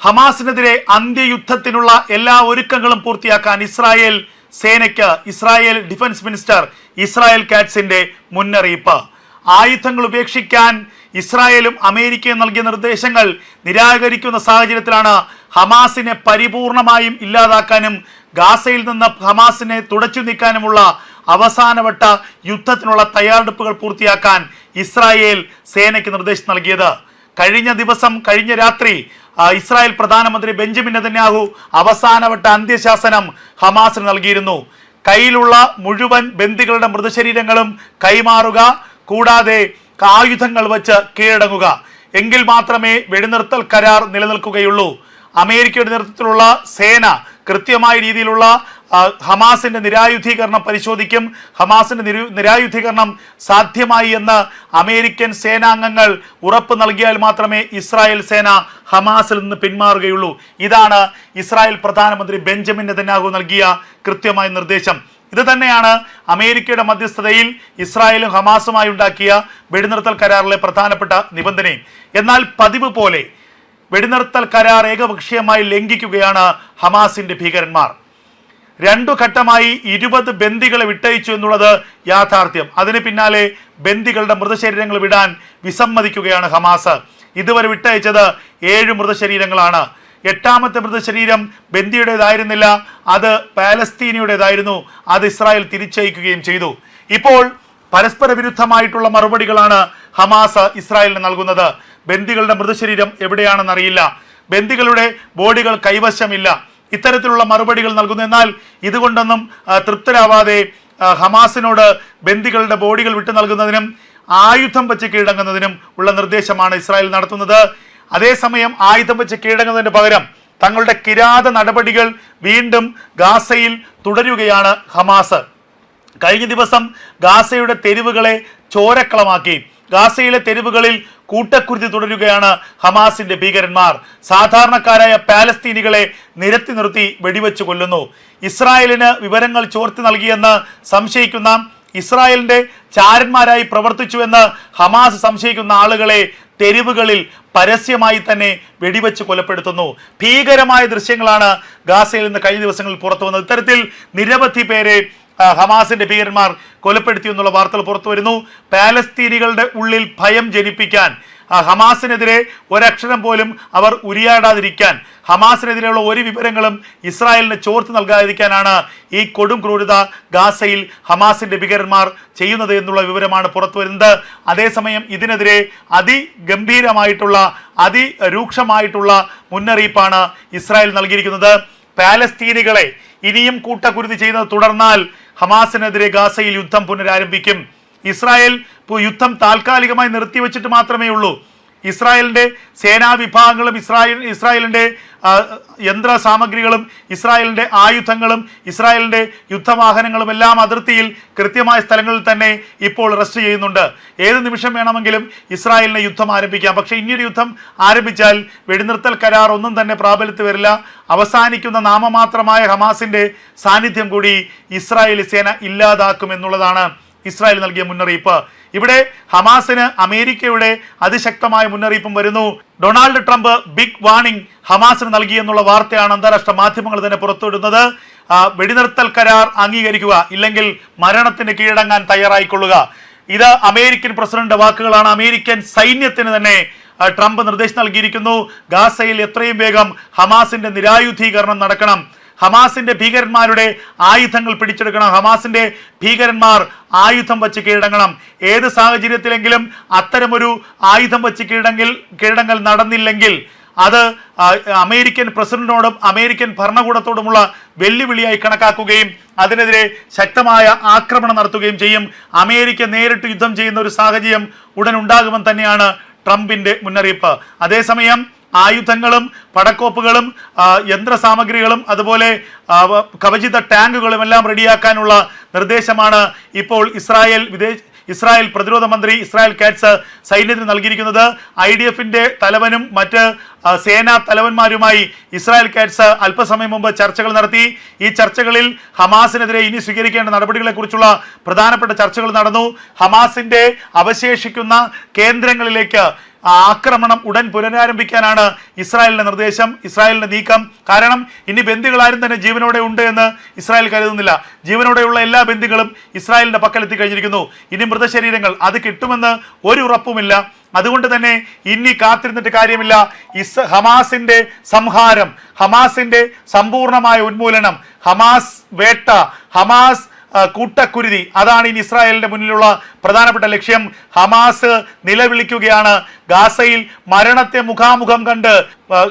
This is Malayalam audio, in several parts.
ഹമാസിനെതിരെ അന്ത്യയുദ്ധത്തിനുള്ള എല്ലാ ഒരുക്കങ്ങളും പൂർത്തിയാക്കാൻ ഇസ്രായേൽ സേനയ്ക്ക് ഇസ്രായേൽ ഡിഫൻസ് മിനിസ്റ്റർ ഇസ്രായേൽ കാറ്റ്സിന്റെ മുന്നറിയിപ്പ്. ആയുധങ്ങൾ ഉപേക്ഷിക്കാൻ ഇസ്രായേലും അമേരിക്കയും നൽകിയ നിർദ്ദേശങ്ങൾ നിരാകരിക്കുന്ന സാഹചര്യത്തിലാണ് ഹമാസിനെ പരിപൂർണമായും ഇല്ലാതാക്കാനും ഗാസയിൽ നിന്ന് ഹമാസിനെ തുടച്ചു നീക്കാനുമുള്ള അവസാനവട്ട യുദ്ധത്തിനുള്ള തയ്യാറെടുപ്പുകൾ പൂർത്തിയാക്കാൻ ഇസ്രായേൽ സേനയ്ക്ക് നിർദ്ദേശം നൽകിയത്. കഴിഞ്ഞ ദിവസം കഴിഞ്ഞ രാത്രി ഇസ്രായേൽ പ്രധാനമന്ത്രി ബെഞ്ചമിൻ നെതന്യാഹു അവസാനവട്ട അന്ത്യശാസനം ഹമാസിന് നൽകിയിരുന്നു. കയ്യിലുള്ള മുഴുവൻ ബന്ദികളുടെ മൃതശരീരങ്ങളും കൈമാറുക കൂടാതെ ആയുധങ്ങൾ വച്ച് കീഴടങ്ങുക. എങ്കിൽ മാത്രമേ വെടിനിർത്തൽ കരാർ നിലനിൽക്കുകയുള്ളൂ. അമേരിക്കയുടെ നേതൃത്വത്തിലുള്ള സേന കൃത്യമായ രീതിയിലുള്ള ഹമാസിന്റെ നിരായുധീകരണം പരിശോധിക്കും. ഹമാസിന്റെ നിരു നിരായുധീകരണം സാധ്യമായി എന്ന് അമേരിക്കൻ സേനാംഗങ്ങൾ ഉറപ്പ് നൽകിയാൽ മാത്രമേ ഇസ്രായേൽ സേന ഹമാസിൽ നിന്ന് പിന്മാറുകയുള്ളൂ. ഇതാണ് ഇസ്രായേൽ പ്രധാനമന്ത്രി ബെഞ്ചമിൻ നെതന്യാഹു നൽകിയ കൃത്യമായ നിർദ്ദേശം. ഇത് തന്നെയാണ് അമേരിക്കയുടെ മധ്യസ്ഥതയിൽ ഇസ്രായേലും ഹമാസുമായി ഉണ്ടാക്കിയ വെടിനിർത്തൽ കരാറിലെ പ്രധാനപ്പെട്ട നിബന്ധനയും. എന്നാൽ പതിവ് പോലെ വെടിനിർത്തൽ കരാർ ഏകപക്ഷീയമായി ലംഘിക്കുകയാണ് ഹമാസിന്റെ ഭീകരന്മാർ. രണ്ടു ഘട്ടമായി ഇരുപത് ബന്ദികളെ വിട്ടയച്ചു എന്നുള്ളത് യാഥാർത്ഥ്യം. അതിന് പിന്നാലെ ബന്ദികളുടെ മൃതശരീരങ്ങൾ വിടാൻ വിസമ്മതിക്കുകയാണ് ഹമാസ്. ഇതുവരെ വിട്ടയച്ചത് ഏഴ് മൃതശരീരങ്ങളാണ്. എട്ടാമത്തെ മൃതശരീരം ബന്ദിയുടേതായിരുന്നില്ല അത് പാലസ്തീനിയുടേതായിരുന്നു അത് ഇസ്രായേൽ തിരിച്ചയക്കുകയും ചെയ്തു. ഇപ്പോൾ പരസ്പര വിരുദ്ധമായിട്ടുള്ള മറുപടികളാണ് ഹമാസ് ഇസ്രായേലിന് നൽകുന്നത്. ബന്ദികളുടെ മൃതശരീരം എവിടെയാണെന്നറിയില്ല. ബന്ദികളുടെ ബോഡികൾ കൈവശമില്ല. ഇത്തരത്തിലുള്ള മറുപടികൾ നൽകുന്നു. എന്നാൽ ഇതുകൊണ്ടൊന്നും തൃപ്തരാവാതെ ഹമാസിനോട് ബന്ദികളുടെ ബോഡികൾ വിട്ടു നൽകുന്നതിനും ആയുധം വെച്ച് കീഴടങ്ങുന്നതിനും ഉള്ള നിർദ്ദേശമാണ് ഇസ്രായേൽ നടത്തുന്നത്. അതേസമയം ആയുധം വെച്ച് കീഴടങ്ങുന്നതിന് പകരം തങ്ങളുടെ കിരാത നടപടികൾ വീണ്ടും ഗാസയിൽ തുടരുകയാണ് ഹമാസ്. കഴിഞ്ഞ ദിവസം ഗാസയുടെ തെരുവുകളെ ചോരക്കളമാക്കി. ഗാസയിലെ തെരുവുകളിൽ കൂട്ടക്കുരുതി തുടരുകയാണ് ഹമാസിന്റെ ഭീകരന്മാർ. സാധാരണക്കാരായ പാലസ്തീനികളെ നിരത്തി നിർത്തി വെടിവെച്ച് കൊല്ലുന്നു. ഇസ്രായേലിന് വിവരങ്ങൾ ചോർത്തി നൽകിയെന്ന് സംശയിക്കുന്ന ഇസ്രായേലിന്റെ ചാരന്മാരായി പ്രവർത്തിച്ചുവെന്ന് ഹമാസ് സംശയിക്കുന്ന ആളുകളെ തെരുവുകളിൽ പരസ്യമായി തന്നെ വെടിവെച്ച് കൊലപ്പെടുത്തുന്നു. ഭീകരമായ ദൃശ്യങ്ങളാണ് ഗാസയിൽ നിന്ന് കഴിഞ്ഞ ദിവസങ്ങളിൽ പുറത്തു വന്നത് ഇത്തരത്തിൽ നിരവധി പേരെ ഹമാസിന്റെ ഭീകരന്മാർ കൊലപ്പെടുത്തി എന്നുള്ള വാർത്തകൾ പുറത്തു വരുന്നു. പാലസ്തീനികളുടെ ഉള്ളിൽ ഭയം ജനിപ്പിക്കാൻ ഹമാസിനെതിരെ ഒരക്ഷരം പോലും അവർ ഉരിയാടാതിരിക്കാൻ ഹമാസിനെതിരെയുള്ള ഒരു വിവരങ്ങളും ഇസ്രായേലിന് ചോർത്ത് നൽകാതിരിക്കാനാണ് ഈ കൊടും ക്രൂരത ഗാസയിൽ ഹമാസിന്റെ ഭീകരന്മാർ ചെയ്യുന്നത് എന്നുള്ള വിവരമാണ് പുറത്തു വരുന്നത്. അതേസമയം ഇതിനെതിരെ അതിഗംഭീരമായിട്ടുള്ള അതിരൂക്ഷമായിട്ടുള്ള മുന്നറിയിപ്പാണ് ഇസ്രായേൽ നൽകിയിരിക്കുന്നത്. പാലസ്തീനികളെ ഇനിയും കൂട്ടക്കുരുതി ചെയ്യുന്നത് തുടർന്നാൽ ഹമാസിനെതിരെ ഗാസയിൽ യുദ്ധം പുനരാരംഭിക്കും. ഇസ്രായേൽ യുദ്ധം താൽക്കാലികമായി നിർത്തിവെച്ചിട്ട് മാത്രമേ ഉള്ളൂ ഇസ്രായേലിന്റെ സേനാ വിഭാഗങ്ങളും ഇസ്രായേൽ ഇസ്രായേലിന്റെ യന്ത്ര സാമഗ്രികളും ഇസ്രായേലിന്റെ ആയുധങ്ങളും ഇസ്രായേലിന്റെ യുദ്ധവാഹനങ്ങളും എല്ലാം അതിർത്തിയിൽ കൃത്യമായ സ്ഥലങ്ങളിൽ തന്നെ ഇപ്പോൾ റെസ്റ്റ് ചെയ്യുന്നുണ്ട്. ഏത് നിമിഷം വേണമെങ്കിലും ഇസ്രായേലിനെ യുദ്ധം ആരംഭിക്കാം. പക്ഷേ ഇനിയൊരു യുദ്ധം ആരംഭിച്ചാൽ വെടിനിർത്തൽ കരാർ ഒന്നും തന്നെ പ്രാബല്യത്തിൽ വരില്ല. അവസാനിക്കുന്ന നാമമാത്രമായ ഹമാസിന്റെ സാന്നിധ്യം കൂടി ഇസ്രായേലി സേന ഇല്ലാതാക്കും എന്നുള്ളതാണ് ഇസ്രായേൽ നൽകിയ മുന്നറിയിപ്പ്. ഇവിടെ ഹമാസിന് അമേരിക്കയുടെ അതിശക്തമായ മുന്നറിയിപ്പും വരുന്നു. ഡൊണാൾഡ് ട്രംപ് ബിഗ് വാണിംഗ് ഹമാസിന് നൽകി എന്നുള്ള വാർത്തയാണ് അന്താരാഷ്ട്ര മാധ്യമങ്ങൾ തന്നെ പുറത്തുവിടുന്നത്. വെടിനിർത്തൽ കരാർ അംഗീകരിക്കുക ഇല്ലെങ്കിൽ മരണത്തിന് കീഴടങ്ങാൻ തയ്യാറായിക്കൊള്ളുക. ഇത് അമേരിക്കൻ പ്രസിഡന്റ് വാക്കുകളാണ്. അമേരിക്കൻ സൈന്യത്തിന് തന്നെ ട്രംപ് നിർദ്ദേശം നൽകിയിരിക്കുന്നു. ഗാസയിൽ എത്രയും വേഗം ഹമാസിന്റെ നിരായുധീകരണം നടക്കണം. ഹമാസിന്റെ ഭീകരന്മാരുടെ ആയുധങ്ങൾ പിടിച്ചെടുക്കണം. ഹമാസിന്റെ ഭീകരന്മാർ ആയുധം വച്ച് കീഴടങ്ങണം. ഏത് സാഹചര്യത്തിലെങ്കിലും അത്തരമൊരു ആയുധം വച്ച് കീഴടങ്ങിൽ കീഴടങ്ങൽ നടന്നില്ലെങ്കിൽ അത് അമേരിക്കൻ പ്രസിഡന്റിനോടും അമേരിക്കൻ ഭരണകൂടത്തോടുമുള്ള വെല്ലുവിളിയായി കണക്കാക്കുകയും അതിനെതിരെ ശക്തമായ ആക്രമണം നടത്തുകയും ചെയ്യും. അമേരിക്ക നേരിട്ട് യുദ്ധം ചെയ്യുന്ന ഒരു സാഹചര്യം ഉടൻ ഉണ്ടാകുമെന്ന് തന്നെയാണ് ട്രംപിന്റെ മുന്നറിയിപ്പ്. അതേസമയം ആയുധങ്ങളും പടക്കോപ്പുകളും യന്ത്രസാമഗ്രികളും അതുപോലെ കവചിത ടാങ്കുകളും എല്ലാം റെഡിയാക്കാനുള്ള നിർദ്ദേശമാണ് ഇപ്പോൾ ഇസ്രായേൽ വിദേശ ഇസ്രായേൽ പ്രതിരോധ മന്ത്രി ഇസ്രായേൽ കാറ്റ്സ് സൈന്യത്തിന് നൽകിയിരിക്കുന്നത്. ഐ ഡി എഫിന്റെ തലവനും മറ്റ് സേനാ തലവന്മാരുമായി ഇസ്രായേൽ കാറ്റ്സ് അല്പസമയം മുമ്പ് ചർച്ചകൾ നടത്തി. ഈ ചർച്ചകളിൽ ഹമാസിനെതിരെ ഇനി സ്വീകരിക്കേണ്ട നടപടികളെക്കുറിച്ചുള്ള പ്രധാനപ്പെട്ട ചർച്ചകൾ നടന്നു. ഹമാസിന്റെ അവശേഷിക്കുന്ന കേന്ദ്രങ്ങളിലേക്ക് ആ ആക്രമണം ഉടൻ പുനരാരംഭിക്കാനാണ് ഇസ്രായേലിന്റെ നിർദ്ദേശം ഇസ്രായേലിന്റെ നീക്കം. കാരണം ഇനി ബന്ദികളാരും തന്നെ ജീവനോടെ ഉണ്ട് എന്ന് ഇസ്രായേൽ കരുതുന്നില്ല. ജീവനോടെയുള്ള എല്ലാ ബന്ദികളും ഇസ്രായേലിന്റെ പക്കൽ എത്തിക്കഴിഞ്ഞിരിക്കുന്നു ഇനി മൃതശരീരങ്ങൾ അത് കിട്ടുമെന്ന് ഒരു ഉറപ്പുമില്ല. അതുകൊണ്ട് തന്നെ ഇനി കാത്തിരുന്നിട്ട് കാര്യമില്ല. ഇസ് ഹമാസിന്റെ സംഹാരം ഹമാസിന്റെ സമ്പൂർണമായ ഉന്മൂലനം ഹമാസ് വേട്ട ഹമാസ് കൂട്ടക്കുരുതി. അതാണ് ഇനി ഇസ്രായേലിന്റെ മുന്നിലുള്ള പ്രധാനപ്പെട്ട ലക്ഷ്യം. ഹമാസ് നിലവിളിക്കുകയാണ്. ഗാസയിൽ മരണത്തെ മുഖാമുഖം കണ്ട്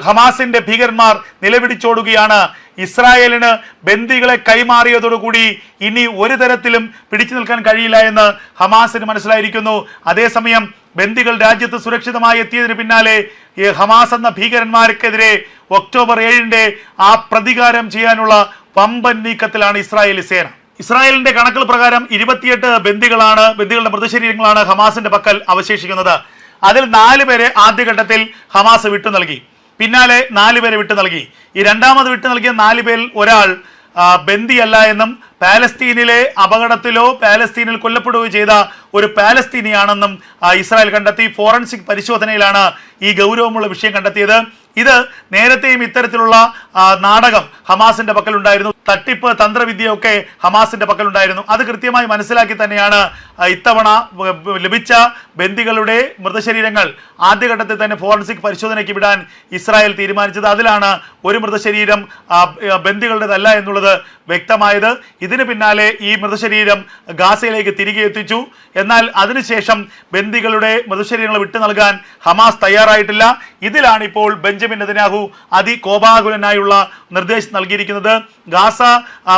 ഹമാസിന്റെ ഭീകരന്മാർ നിലവിളിച്ചോടുകയാണ് ഇസ്രായേലിന് ബന്ദികളെ കൈമാറിയതോടുകൂടി ഇനി ഒരു തരത്തിലും പിടിച്ചു നിൽക്കാൻ കഴിയില്ല എന്ന് ഹമാസിന് മനസ്സിലായിരിക്കുന്നു. അതേസമയം ബന്ദികൾ രാജ്യത്ത് സുരക്ഷിതമായി എത്തിയതിന് പിന്നാലെ ഈ ഹമാസ് എന്ന ഭീകരന്മാർക്കെതിരെ ഒക്ടോബർ ഏഴിന്റെ ആ പ്രതികാരം ചെയ്യാനുള്ള പമ്പൻ നീക്കത്തിലാണ് ഇസ്രായേലി സേന. ഇസ്രായേലിന്റെ കണക്കുകൾ പ്രകാരം ഇരുപത്തിയെട്ട് ബന്ദികളാണ് ബന്ദികളുടെ മൃതശരീരങ്ങളാണ് ഹമാസിന്റെ പക്കൽ അവശേഷിക്കുന്നത്. അതിൽ നാല് പേരെ ആദ്യഘട്ടത്തിൽ ഹമാസ് വിട്ടു നൽകി. പിന്നാലെ നാല് പേരെ വിട്ടു നൽകി. ഈ രണ്ടാമത് വിട്ടു നൽകിയ നാല് പേരിൽ ഒരാൾ ബന്ദിയല്ല എന്നും പാലസ്തീനിലെ അപകടത്തിലോ പാലസ്തീനിൽ കൊല്ലപ്പെടുകയോ ചെയ്ത ഒരു പാലസ്തീനിയാണെന്നും ഇസ്രായേൽ കണ്ടെത്തി. ഫോറൻസിക് പരിശോധനയിലാണ് ഈ ഗൗരവമുള്ള വിഷയം കണ്ടെത്തിയത്. ഇത് നേരത്തെയും ഇത്തരത്തിലുള്ള നാടകം ഹമാസിന്റെ പക്കലുണ്ടായിരുന്നു. തട്ടിപ്പ് തന്ത്രവിദ്യയൊക്കെ ഹമാസിന്റെ പക്കലുണ്ടായിരുന്നു. അത് കൃത്യമായി മനസ്സിലാക്കി തന്നെയാണ് ഇത്തവണ ലഭിച്ച ബന്ദികളുടെ മൃതശരീരങ്ങൾ ആദ്യഘട്ടത്തിൽ തന്നെ ഫോറൻസിക് പരിശോധനയ്ക്ക് വിടാൻ ഇസ്രായേൽ തീരുമാനിച്ചത്. അതിലാണ് ഒരു മൃതശരീരം ബന്ദികളുടേതല്ല എന്നുള്ളത് വ്യക്തമായത്. ഇതിന് പിന്നാലെ ഈ മൃതശരീരം ഗാസയിലേക്ക് തിരികെ എത്തിച്ചു. എന്നാൽ അതിനുശേഷം ബന്ദികളുടെ മൃതശരീരങ്ങൾ വിട്ടു നൽകാൻ ഹമാസ് തയ്യാറായിട്ടില്ല. ഇതിലാണ് ഇപ്പോൾ ബെഞ്ചമിൻ നെതന്യാഹു അതികോപാകുലനായുള്ള നിർദ്ദേശം നൽകിയിരിക്കുന്നത്. ഗാസ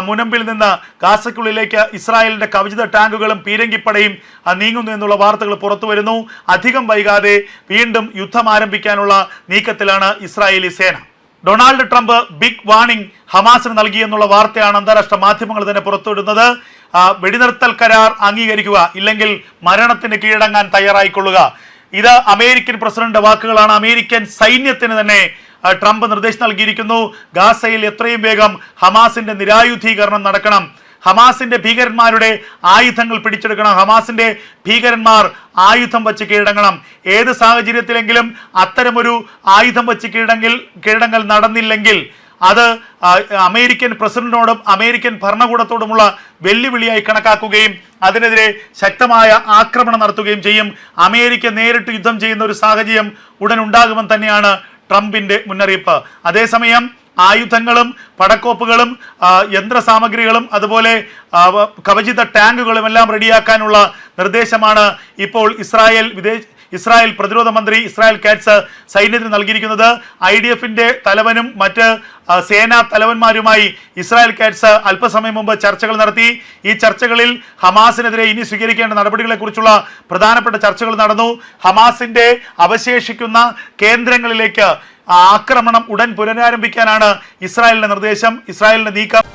മുനമ്പിൽ നിന്ന് ഗാസയ്ക്കുള്ളിലേക്ക് ഇസ്രായേലിന്റെ കവചിത ടാങ്കുകളും പീരങ്കിപ്പടയും നീങ്ങുന്നു എന്നുള്ള വാർത്തകൾ പുറത്തു വരുന്നു. അധികം വൈകാതെ വീണ്ടും യുദ്ധം ആരംഭിക്കാനുള്ള നീക്കത്തിലാണ് ഇസ്രായേലി സേന. ഡൊണാൾഡ് ട്രംപ് ബിഗ് വാണിംഗ് ഹമാസിന് നൽകി എന്നുള്ള വാർത്തയാണ് അന്താരാഷ്ട്ര മാധ്യമങ്ങൾ തന്നെ പുറത്തുവിടുന്നത്. വെടിനിർത്തൽ കരാർ അംഗീകരിക്കുക ഇല്ലെങ്കിൽ മരണത്തിന് കീഴടങ്ങാൻ തയ്യാറായിക്കൊള്ളുക. ഇത് അമേരിക്കൻ പ്രസിഡന്റ് വാക്കുകളാണ്. അമേരിക്കൻ സൈന്യത്തിന് തന്നെ ട്രംപ് നിർദ്ദേശം നൽകിയിരിക്കുന്നു. ഗാസയിൽ എത്രയും വേഗം ഹമാസിന്റെ നിരായുധീകരണം നടക്കണം. ഹമാസിന്റെ ഭീകരന്മാരുടെ ആയുധങ്ങൾ പിടിച്ചെടുക്കണം. ഹമാസിന്റെ ഭീകരന്മാർ ആയുധം വച്ച് കീഴടങ്ങണം. ഏത് സാഹചര്യത്തിലെങ്കിലും അത്തരമൊരു ആയുധം വച്ച് കീഴടങ്ങിൽ കീഴടങ്ങൽ നടന്നില്ലെങ്കിൽ അത് അമേരിക്കൻ പ്രസിഡന്റിനോടും അമേരിക്കൻ ഭരണകൂടത്തോടുമുള്ള വെല്ലുവിളിയായി കണക്കാക്കുകയും അതിനെതിരെ ശക്തമായ ആക്രമണം നടത്തുകയും ചെയ്യും. അമേരിക്ക നേരിട്ട് യുദ്ധം ചെയ്യുന്ന ഒരു സാഹചര്യം ഉടൻ ഉണ്ടാകുമെന്ന് തന്നെയാണ് ട്രംപിന്റെ മുന്നറിയിപ്പ്. അതേസമയം ആയുധങ്ങളും പടക്കോപ്പുകളും യന്ത്ര യന്ത്രസാമഗ്രികളും അതുപോലെ കവചിത ടാങ്കുകളും എല്ലാം റെഡിയാക്കാനുള്ള നിർദ്ദേശമാണ് ഇപ്പോൾ ഇസ്രായേൽ വിദേശ ഇസ്രായേൽ പ്രതിരോധ മന്ത്രി ഇസ്രായേൽ കാറ്റ്സ് സൈന്യത്തിന് നൽകിയിരിക്കുന്നത്. ഐ ഡി എഫിന്റെ തലവനും മറ്റ് സേനാ തലവന്മാരുമായി ഇസ്രായേൽ കാറ്റ്സ് അല്പസമയം മുമ്പ് ചർച്ചകൾ നടത്തി. ഈ ചർച്ചകളിൽ ഹമാസിനെതിരെ ഇനി സ്വീകരിക്കേണ്ട നടപടികളെക്കുറിച്ചുള്ള പ്രധാനപ്പെട്ട ചർച്ചകൾ നടന്നു. ഹമാസിന്റെ അവശേഷിക്കുന്ന കേന്ദ്രങ്ങളിലേക്ക് ആ ആക്രമണം ഉടൻ പുനരാരംഭിക്കാനാണ് ഇസ്രായേലിന്റെ നിർദ്ദേശം. ഇസ്രായേലിന്റെ നീക്കം